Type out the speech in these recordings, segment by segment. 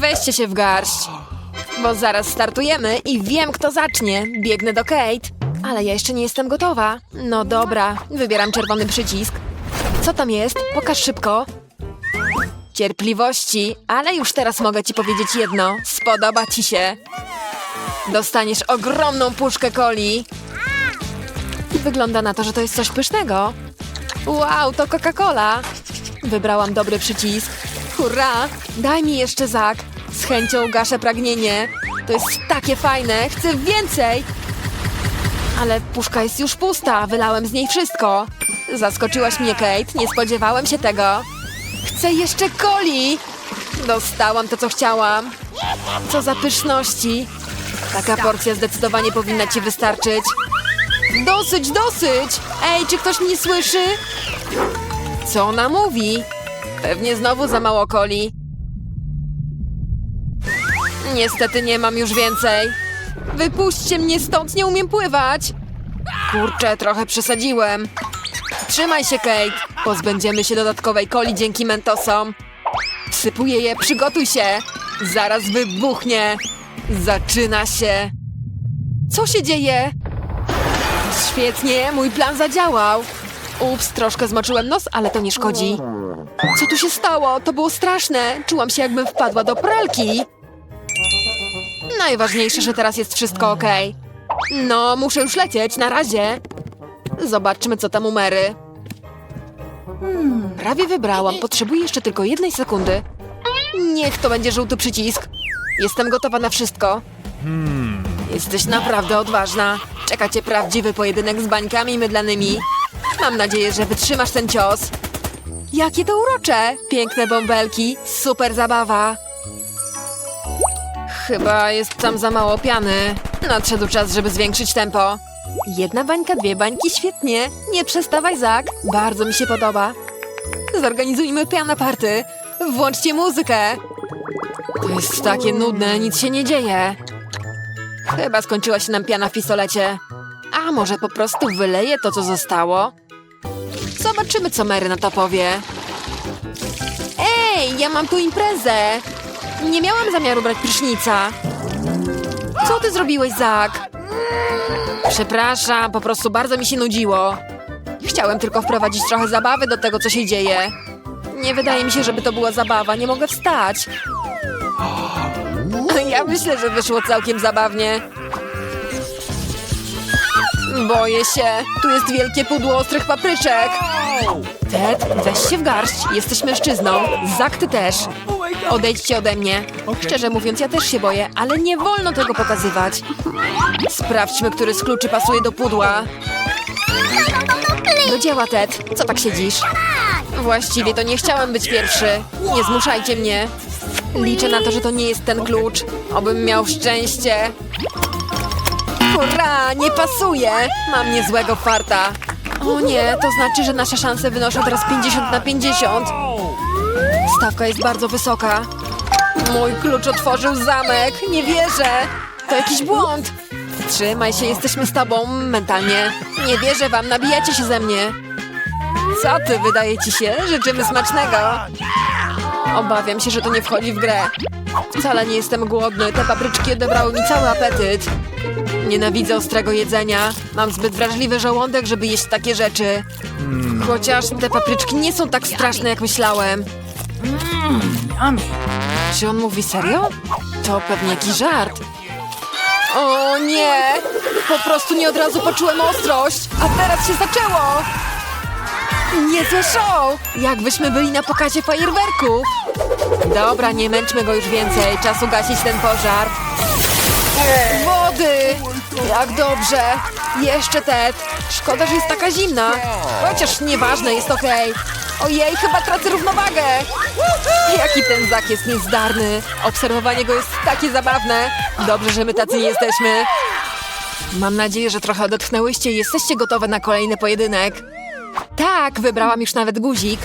Weźcie się w garść, bo zaraz startujemy i wiem, kto zacznie. Biegnę do Kate, ale ja jeszcze nie jestem gotowa. No dobra, wybieram czerwony przycisk. Co tam jest? Pokaż szybko. Cierpliwości, ale już teraz mogę ci powiedzieć jedno. Spodoba ci się. Dostaniesz ogromną puszkę coli. Wygląda na to, że to jest coś pysznego. Wow, to Coca-Cola. Wybrałam dobry przycisk. Hurra! Daj mi jeszcze Zak. Z chęcią gaszę pragnienie. To jest takie fajne. Chcę więcej. Ale puszka jest już pusta. Wylałem z niej wszystko. Zaskoczyłaś mnie, Kate. Nie spodziewałem się tego. Chcę jeszcze coli. Dostałam to, co chciałam. Co za pyszności. Taka porcja zdecydowanie powinna ci wystarczyć. Dosyć, dosyć! Ej, czy ktoś mnie słyszy? Co ona mówi? Pewnie znowu za mało coli. Niestety nie mam już więcej. Wypuśćcie mnie stąd, nie umiem pływać. Kurczę, trochę przesadziłem. Trzymaj się, Kate. Pozbędziemy się dodatkowej coli dzięki mentosom. Wsypuję je, przygotuj się. Zaraz wybuchnie. Zaczyna się. Co się dzieje? Świetnie, mój plan zadziałał. Ups, troszkę zmoczyłem nos, ale to nie szkodzi. Co tu się stało? To było straszne. Czułam się, jakbym wpadła do pralki. Najważniejsze, że teraz jest wszystko ok. No, muszę już lecieć, na razie. Zobaczmy, co tam u Mary. Prawie wybrałam, potrzebuję jeszcze tylko jednej sekundy. Niech to będzie żółty przycisk. Jestem gotowa na wszystko. Jesteś naprawdę odważna. Czeka cię prawdziwy pojedynek z bańkami mydlanymi. Mam nadzieję, że wytrzymasz ten cios. Jakie to urocze! Piękne bąbelki, super zabawa. Chyba jest tam za mało piany. Nadszedł czas, żeby zwiększyć tempo. Jedna bańka, dwie bańki, świetnie. Nie przestawaj, Zak. Bardzo mi się podoba. Zorganizujmy piana party. Włączcie muzykę. To jest takie nudne, nic się nie dzieje. Chyba skończyła się nam piana w pistolecie. A może po prostu wyleję to, co zostało? Zobaczymy, co Mary na to powie. Ej, ja mam tu imprezę! Nie miałam zamiaru brać prysznica. Co ty zrobiłeś, Zak? Przepraszam, po prostu bardzo mi się nudziło. Chciałem tylko wprowadzić trochę zabawy do tego, co się dzieje. Nie wydaje mi się, żeby to była zabawa, nie mogę wstać. Ja myślę, że wyszło całkiem zabawnie. Boję się. Tu jest wielkie pudło ostrych papryczek. Ted, weź się w garść. Jesteś mężczyzną. Zak, ty też. Odejdźcie ode mnie. Szczerze mówiąc, ja też się boję, ale nie wolno tego pokazywać. Sprawdźmy, który z kluczy pasuje do pudła. Do dzieła, Ted. Co tak siedzisz? Właściwie to nie chciałem być pierwszy. Nie zmuszajcie mnie. Liczę na to, że to nie jest ten klucz. Obym miał szczęście. Hurra, nie pasuje! Mam niezłego farta. O nie, to znaczy, że nasze szanse wynoszą teraz 50 na 50. Stawka jest bardzo wysoka. Mój klucz otworzył zamek. Nie wierzę. To jakiś błąd. Trzymaj się, jesteśmy z tobą mentalnie. Nie wierzę wam, nabijacie się ze mnie. Co ty, wydaje ci się? Życzymy smacznego. Obawiam się, że to nie wchodzi w grę. Wcale nie jestem głodny. Te papryczki odebrały mi cały apetyt. Nienawidzę ostrego jedzenia. Mam zbyt wrażliwy żołądek, żeby jeść takie rzeczy. Chociaż te papryczki nie są tak straszne, jak myślałem. Czy on mówi serio? To pewnie jakiś żart. O nie! Po prostu nie od razu poczułem ostrość, a teraz się zaczęło! Niezłe show! Jakbyśmy byli na pokazie fajerwerków! Dobra, nie męczmy go już więcej, czas ugasić ten pożar. Wody! Jak dobrze! Jeszcze Ted! Szkoda, że jest taka zimna. Chociaż nieważne, jest okej. Ojej, chyba tracę równowagę! Jaki ten Zak jest niezdarny. Obserwowanie go jest takie zabawne. Dobrze, że my tacy nie jesteśmy. Mam nadzieję, że trochę odetchnęłyście i jesteście gotowe na kolejny pojedynek. Tak, wybrałam już nawet guzik.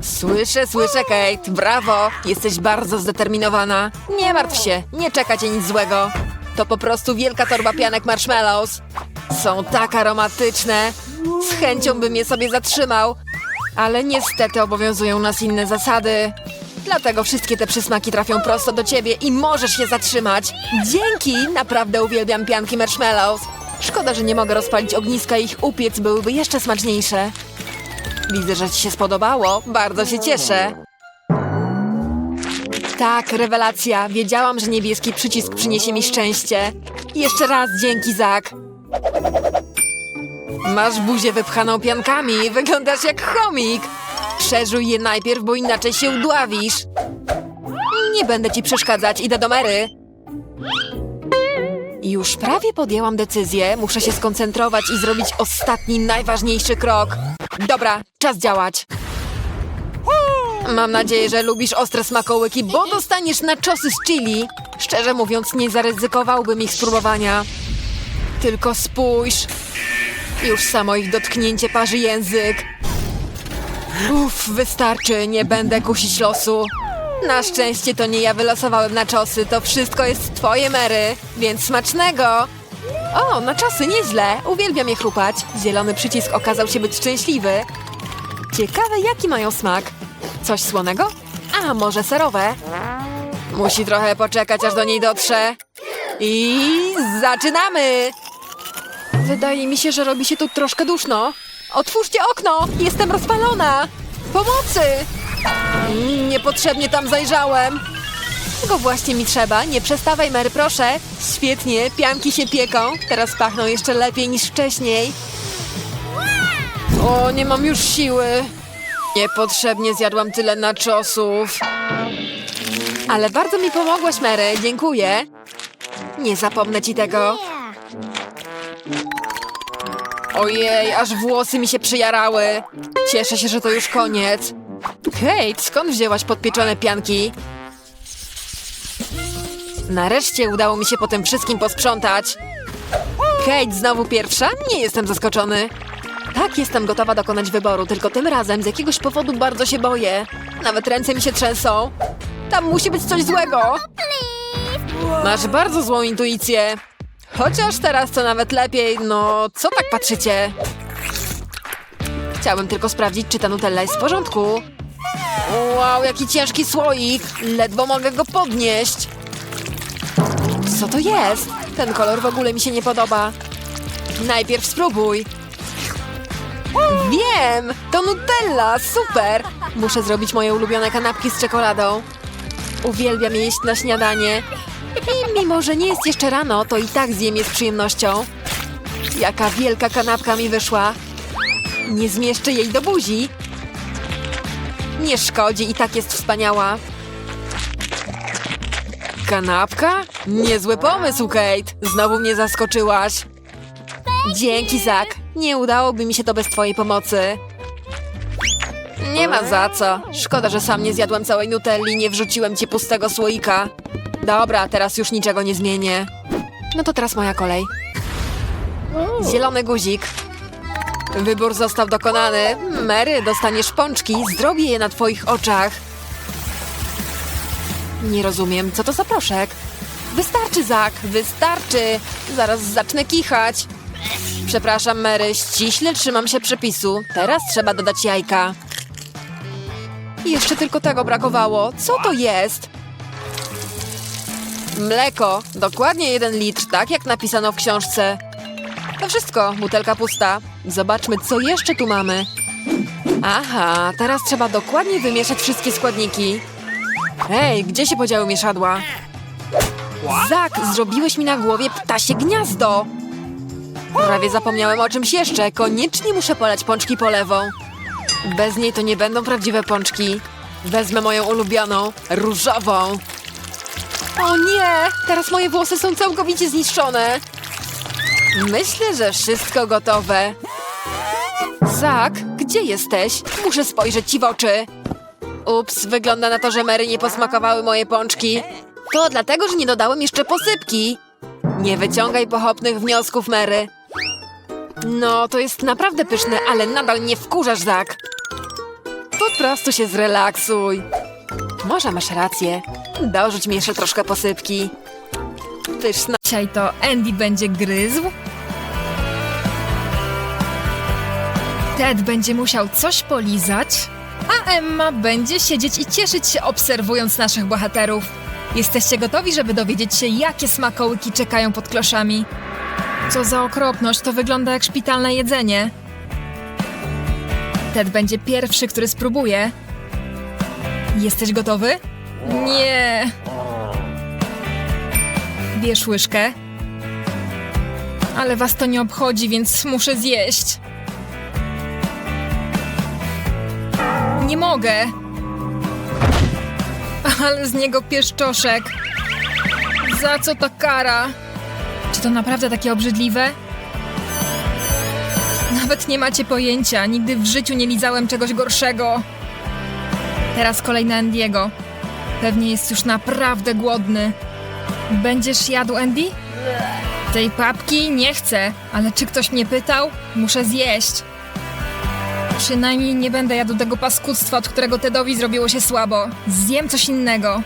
Słyszę, słyszę, Kate. Brawo. Jesteś bardzo zdeterminowana. Nie martw się, nie czeka cię nic złego. To po prostu wielka torba pianek marshmallows. Są tak aromatyczne. Z chęcią bym je sobie zatrzymał. Ale niestety obowiązują nas inne zasady. Dlatego wszystkie te przysmaki trafią prosto do ciebie i możesz się zatrzymać. Dzięki! Naprawdę uwielbiam pianki marshmallows. Szkoda, że nie mogę rozpalić ogniska ich upiec byłyby jeszcze smaczniejsze. Widzę, że ci się spodobało. Bardzo się cieszę. Tak, rewelacja. Wiedziałam, że niebieski przycisk przyniesie mi szczęście. Jeszcze raz dzięki, Zak. Masz buzię wypchaną piankami. Wyglądasz jak chomik. Przeżuj je najpierw, bo inaczej się udławisz. Nie będę ci przeszkadzać. Idę do Mary. Już prawie podjęłam decyzję. Muszę się skoncentrować i zrobić ostatni, najważniejszy krok. Dobra, czas działać. Mam nadzieję, że lubisz ostre smakołyki, bo dostaniesz na czosy z chili. Szczerze mówiąc, nie zaryzykowałbym ich spróbowania. Tylko spójrz. Już samo ich dotknięcie parzy język. Uff, wystarczy, nie będę kusić losu. Na szczęście to nie ja wylosowałem na czosy, to wszystko jest twoje, Mary, więc smacznego! O, na czosy, nieźle, uwielbiam je chrupać. Zielony przycisk okazał się być szczęśliwy. Ciekawe, jaki mają smak. Coś słonego? A, może serowe? Musi trochę poczekać, aż do niej dotrze. I zaczynamy! Wydaje mi się, że robi się tu troszkę duszno. Otwórzcie okno! Jestem rozpalona! Pomocy! Mm, Niepotrzebnie tam zajrzałem. Tego właśnie mi trzeba. Nie przestawaj, Mary, proszę. Świetnie, pianki się pieką. Teraz pachną jeszcze lepiej niż wcześniej. O, nie mam już siły. Niepotrzebnie zjadłam tyle naczosów. Ale bardzo mi pomogłaś, Mary. Dziękuję. Nie zapomnę ci tego. Ojej, aż włosy mi się przyjarały. Cieszę się, że to już koniec. Kate, skąd wzięłaś podpieczone pianki? Nareszcie udało mi się po tym wszystkim posprzątać. Kate, znowu pierwsza? Nie jestem zaskoczony. Tak, jestem gotowa dokonać wyboru, tylko tym razem z jakiegoś powodu bardzo się boję. Nawet ręce mi się trzęsą. Tam musi być coś złego. Masz bardzo złą intuicję. Chociaż teraz to nawet lepiej, no co tak patrzycie? Chciałabym tylko sprawdzić, czy ta Nutella jest w porządku. Wow, jaki ciężki słoik! Ledwo mogę go podnieść. Co to jest? Ten kolor w ogóle mi się nie podoba. Najpierw spróbuj. Wiem! To Nutella! Super! Muszę zrobić moje ulubione kanapki z czekoladą. Uwielbiam je jeść na śniadanie. I mimo, że nie jest jeszcze rano, to i tak zjem je z przyjemnością. Jaka wielka kanapka mi wyszła. Nie zmieszczę jej do buzi. Nie szkodzi, i tak jest wspaniała. Kanapka? Niezły pomysł, Kate. Znowu mnie zaskoczyłaś. Dzięki, Zak. Nie udałoby mi się to bez twojej pomocy. Nie ma za co. Szkoda, że sam nie zjadłem całej nutelli, nie wrzuciłem ci pustego słoika. Dobra, teraz już niczego nie zmienię. No to teraz moja kolej. Zielony guzik. Wybór został dokonany. Mary, dostaniesz pączki, zrobię je na twoich oczach. Nie rozumiem, co to za proszek? Wystarczy, Zak, wystarczy. Zaraz zacznę kichać. Przepraszam, Mary, ściśle trzymam się przepisu. Teraz trzeba dodać jajka. Jeszcze tylko tego brakowało. Co to jest? Mleko. Dokładnie jeden litr, tak jak napisano w książce. To wszystko, butelka pusta. Zobaczmy, co jeszcze tu mamy. Aha, teraz trzeba dokładnie wymieszać wszystkie składniki. Hej, gdzie się podziały mieszadła? Zak, zrobiłeś mi na głowie ptasie gniazdo. Prawie zapomniałem o czymś jeszcze. Koniecznie muszę polać pączki polewą. Bez niej to nie będą prawdziwe pączki. Wezmę moją ulubioną, różową. O nie! Teraz moje włosy są całkowicie zniszczone. Myślę, że wszystko gotowe. Zak, gdzie jesteś? Muszę spojrzeć ci w oczy. Ups, wygląda na to, że Mary nie posmakowały moje pączki. To dlatego, że nie dodałem jeszcze posypki. Nie wyciągaj pochopnych wniosków, Mary. No, to jest naprawdę pyszne, ale nadal nie wkurzasz, Zak. Po prostu się zrelaksuj. Może masz rację. Dorzuć mi jeszcze troszkę posypki. Pyszna. Dzisiaj to Andy będzie gryzł. Ted będzie musiał coś polizać. A Emma będzie siedzieć i cieszyć się obserwując naszych bohaterów. Jesteście gotowi, żeby dowiedzieć się, jakie smakołyki czekają pod kloszami? Co za okropność, to wygląda jak szpitalne jedzenie. Ted będzie pierwszy, który spróbuje. Jesteś gotowy? Nie. Bierz łyżkę. Ale was to nie obchodzi, więc muszę zjeść. Nie mogę. Ale z niego pieszczoszek. Za co ta kara? Czy to naprawdę takie obrzydliwe? Nawet nie macie pojęcia. Nigdy w życiu nie lizałem czegoś gorszego. Teraz kolej na Andiego. Pewnie jest już naprawdę głodny. Będziesz jadł, Andy? Tej papki nie chcę, ale czy ktoś mnie pytał? Muszę zjeść. Przynajmniej nie będę jadł tego paskudztwa, od którego Tedowi zrobiło się słabo. Zjem coś innego.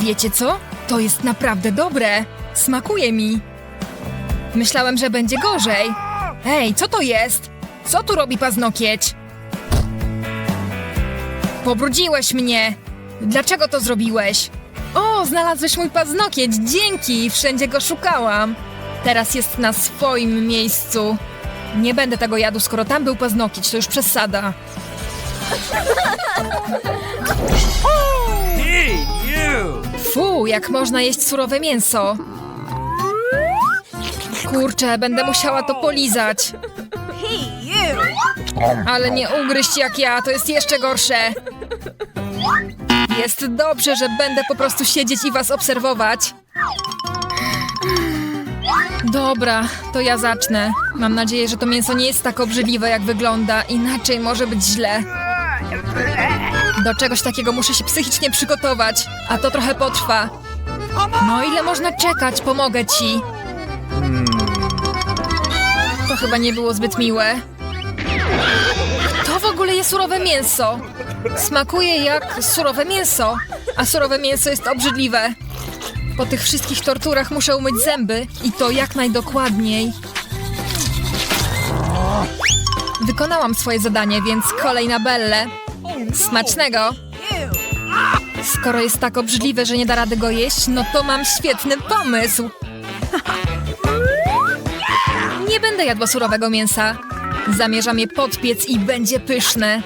Wiecie co? To jest naprawdę dobre. Smakuje mi. Myślałem, że będzie gorzej. Ej, co to jest? Co tu robi paznokieć? Pobrudziłeś mnie. Dlaczego to zrobiłeś? O, znalazłeś mój paznokieć. Dzięki, wszędzie go szukałam. Teraz jest na swoim miejscu. Nie będę tego jadł, skoro tam był paznokieć, to już przesada. Fu, jak można jeść surowe mięso. Kurczę, będę musiała to polizać. Ale nie ugryźć jak ja, to jest jeszcze gorsze. Jest dobrze, że będę po prostu siedzieć i was obserwować. Dobra, to ja zacznę. Mam nadzieję, że to mięso nie jest tak obrzydliwe, jak wygląda. Inaczej może być źle. Do czegoś takiego muszę się psychicznie przygotować, a to trochę potrwa. No ile można czekać? Pomogę ci. To chyba nie było zbyt miłe. To w ogóle jest surowe mięso. Smakuje jak surowe mięso, a surowe mięso jest obrzydliwe. Po tych wszystkich torturach muszę umyć zęby i to jak najdokładniej. Wykonałam swoje zadanie, więc kolej na Bellę. Smacznego! Skoro jest tak obrzydliwe, że nie da rady go jeść, no to mam świetny pomysł! Nie będę jadła surowego mięsa. Zamierzam je podpiec i będzie pyszne.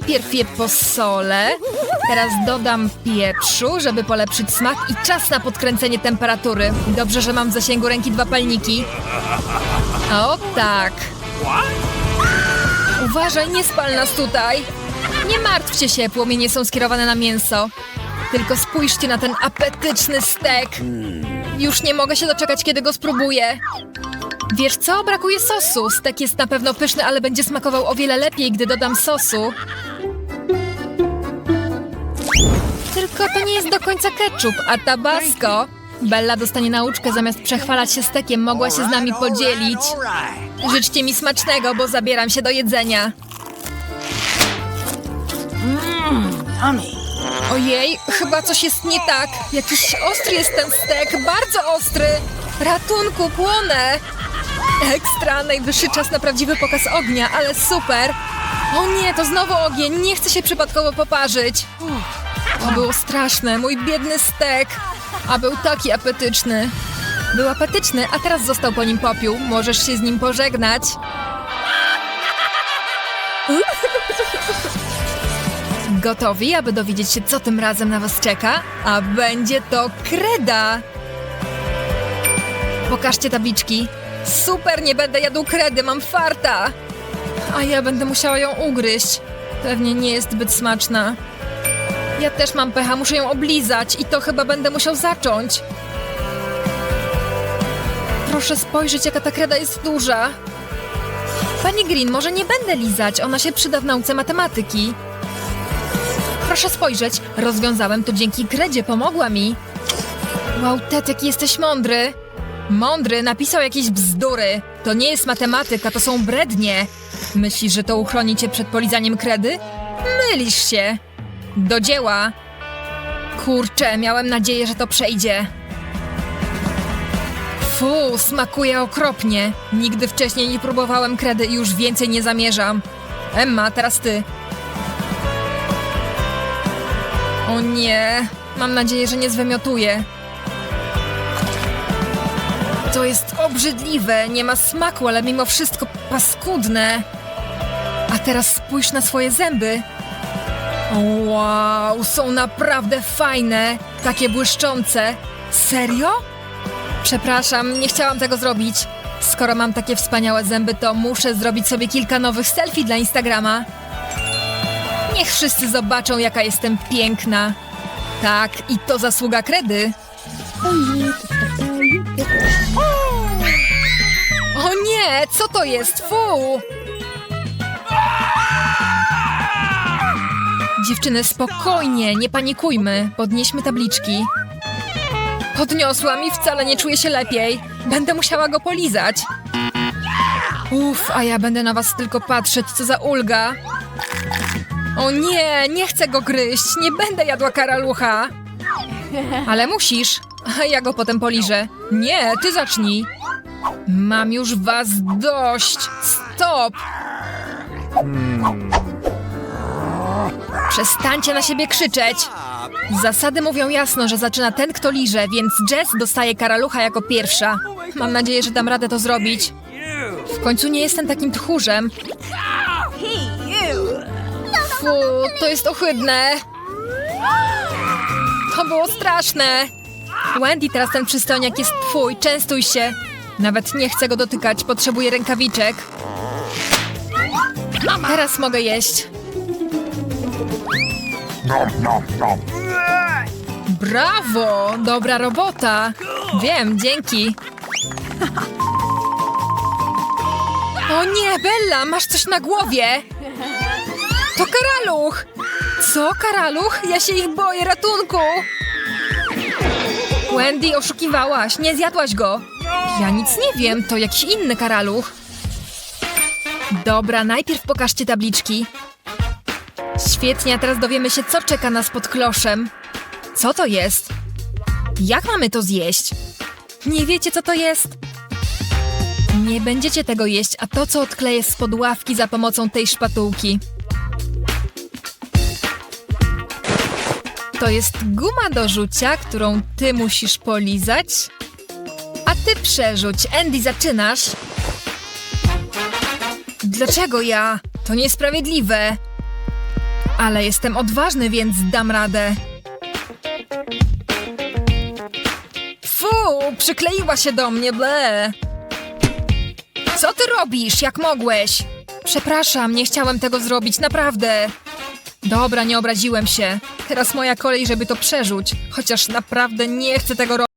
Najpierw je posolę, teraz dodam pieprzu, żeby polepszyć smak i czas na podkręcenie temperatury. Dobrze, że mam w zasięgu ręki dwa palniki. O tak! Uważaj, nie spal nas tutaj! Nie martwcie się, płomienie są skierowane na mięso. Tylko spójrzcie na ten apetyczny stek. Już nie mogę się doczekać, kiedy go spróbuję. Wiesz co? Brakuje sosu. Stek jest na pewno pyszny, ale będzie smakował o wiele lepiej, gdy dodam sosu. Tylko to nie jest do końca ketchup, a tabasco. Bella dostanie nauczkę, zamiast przechwalać się stekiem, mogła się z nami podzielić. Życzcie mi smacznego, bo zabieram się do jedzenia. Yummy. Ojej, chyba coś jest nie tak. Jakiś ostry jest ten stek, bardzo ostry. Ratunku, płonę. Ekstra, najwyższy czas na prawdziwy pokaz ognia, ale super. O nie, to znowu ogień, nie chcę się przypadkowo poparzyć. To było straszne, mój biedny stek. A był taki apetyczny. Był apetyczny, a teraz został po nim popiół. Możesz się z nim pożegnać. Gotowi, aby dowiedzieć się, co tym razem na was czeka? A będzie to kreda! Pokażcie tabliczki. Super, nie będę jadł kredy, mam farta! A ja będę musiała ją ugryźć. Pewnie nie jest zbyt smaczna. Ja też mam pecha, muszę ją oblizać i to chyba będę musiał zacząć. Proszę spojrzeć, jaka ta kreda jest duża. Pani Green, może nie będę lizać, ona się przyda w nauce matematyki. Proszę spojrzeć, rozwiązałem to dzięki kredzie, pomogła mi. Wow, Ted, jaki jesteś mądry. Mądry napisał jakieś bzdury. To nie jest matematyka, to są brednie. Myślisz, że to uchroni cię przed polizaniem kredy? Mylisz się. Do dzieła. Kurczę, miałem nadzieję, że to przejdzie. Fu, smakuje okropnie. Nigdy wcześniej nie próbowałem kredy i już więcej nie zamierzam. Emma, teraz ty. O nie, mam nadzieję, że nie zwymiotuję. To jest obrzydliwe, nie ma smaku, ale mimo wszystko paskudne. A teraz spójrz na swoje zęby. Wow, są naprawdę fajne, takie błyszczące. Serio? Przepraszam, nie chciałam tego zrobić. Skoro mam takie wspaniałe zęby, to muszę zrobić sobie kilka nowych selfie dla Instagrama. Niech wszyscy zobaczą, jaka jestem piękna. Tak, i to zasługa kredy. Nie, co to jest? Fu! Dziewczyny, spokojnie, nie panikujmy. Podnieśmy tabliczki. Podniosłam i wcale nie czuję się lepiej. Będę musiała go polizać. Uff, a ja będę na was tylko patrzeć, co za ulga. O nie, nie chcę go gryźć, nie będę jadła karalucha. Ale musisz. A ja go potem poliżę. Nie, ty zacznij. Mam już was dość. Stop. Przestańcie na siebie krzyczeć. Zasady mówią jasno, że zaczyna ten, kto liże, więc Jess dostaje karalucha jako pierwsza. Mam nadzieję, że dam radę to zrobić. W końcu nie jestem takim tchórzem. Fu, to jest ohydne. To było straszne. Wendy, teraz ten przystojniak jest twój, częstuj się. Nawet nie chcę go dotykać, potrzebuję rękawiczek. Teraz mogę jeść. Brawo! Dobra robota! Wiem, dzięki. O nie, Bella, masz coś na głowie! To karaluch! Co, karaluch? Ja się ich boję, ratunku! Wendy, oszukiwałaś, nie zjadłaś go. Ja nic nie wiem, to jakiś inny karaluch. Dobra, najpierw pokażcie tabliczki. Świetnie, a teraz dowiemy się, co czeka nas pod kloszem. Co to jest? Jak mamy to zjeść? Nie wiecie, co to jest? Nie będziecie tego jeść, a to, co odkleję spod ławki za pomocą tej szpatułki. To jest guma do rzucia, którą ty musisz polizać. Ty przerzuć. Andy, zaczynasz. Dlaczego ja? To niesprawiedliwe. Ale jestem odważny, więc dam radę. Fu, przykleiła się do mnie, ble. Co ty robisz? Jak mogłeś? Przepraszam, nie chciałem tego zrobić, naprawdę. Dobra, nie obraziłem się. Teraz moja kolej, żeby to przerzuć. Chociaż naprawdę nie chcę tego robić.